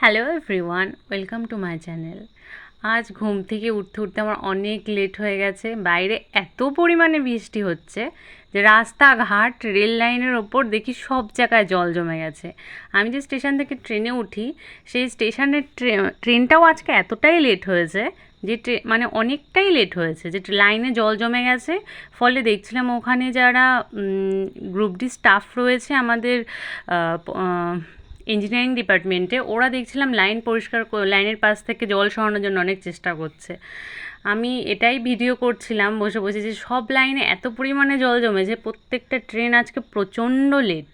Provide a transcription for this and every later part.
Hello everyone welcome to my channel আজ ঘুম থেকে উঠতে উঠতে আমার অনেক লেট হয়ে গেছে। বাইরে এত পরিমাণে বৃষ্টি হচ্ছে যে রাস্তাঘাট রেল লাইনের ওপর দেখি সব জায়গায় জল জমে গেছে। আমি যে স্টেশন থেকে ট্রেনে উঠি, সেই স্টেশনের ট্রেনটাও আজকে এতটাই লেট হয়েছে যে মানে অনেকটাই লেট হয়েছে যে লাইনে জল জমে গেছে। ফলে দেখছিলাম ওখানে যারা গ্রুপ ডি স্টাফ রয়েছে আমাদের ইঞ্জিনিয়ারিং ডিপার্টমেন্টে ওরা দেখছিলাম লাইন পরিষ্কার লাইনের পাশ থেকে জল সরানোর জন্য অনেক চেষ্টা করছে। আমি এটাই ভিডিও করছিলাম, বসে বসে যে সব লাইনে এত পরিমাণে জল জমেছে প্রত্যেকটা ট্রেন আজকে প্রচণ্ড লেট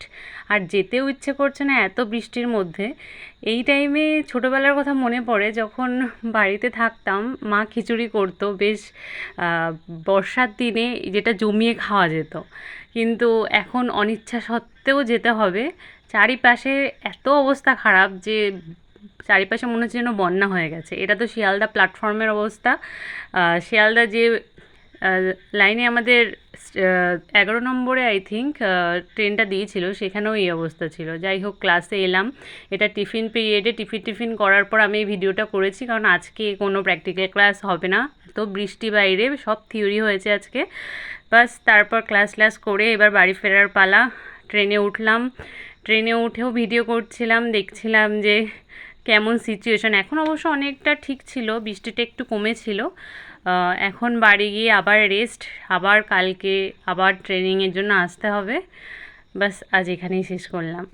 আর যেতেও ইচ্ছে করছে না এত বৃষ্টির মধ্যে। এই টাইমে ছোটোবেলার কথা মনে পড়ে, যখন বাড়িতে থাকতাম, মা খিচুড়ি করতো, বেশ বর্ষার দিনে যেটা জমিয়ে খাওয়া যেত। কিন্তু এখন অনিচ্ছা সত্ত্বেও যেতে হবে। চারিপাশে এত অবস্থা খারাপ যে চারিপাশে মনে হচ্ছে যেন বন্যা হয়ে গেছে। এটা তো শিয়ালদা প্ল্যাটফর্মের অবস্থা। শিয়ালদা যে লাইনে আমাদের এগারো নম্বরে আই থিঙ্ক ট্রেনটা দিয়েছিল, সেখানেও এই অবস্থা ছিল। যাই হোক ক্লাসে এলাম। এটা টিফিন পিরিয়ডে টিফিন টিফিন করার পর আমি এই ভিডিওটা করেছি, কারণ আজকে কোনো প্র্যাকটিক্যাল ক্লাস হবে না। তো বৃষ্টি বাইরে, সব থিওরি হয়েছে আজকে। বাস, তারপর ক্লাস ক্লাস করে এবার বাড়ি ফেরার পালা। ট্রেনে উঠলাম। ট্রেনে উঠেও ভিডিও করছিলাম, দেখছিলাম যে কেমন সিচুয়েশান এখন অবশ্য অনেকটা ঠিক ছিল, বৃষ্টিটা একটু কমেছিল। এখন বাড়ি গিয়ে আবার রেস্ট আবার কালকে আবার ট্রেনিংয়ের জন্য আসতে হবে। বাস আজ এখানেই শেষ করলাম।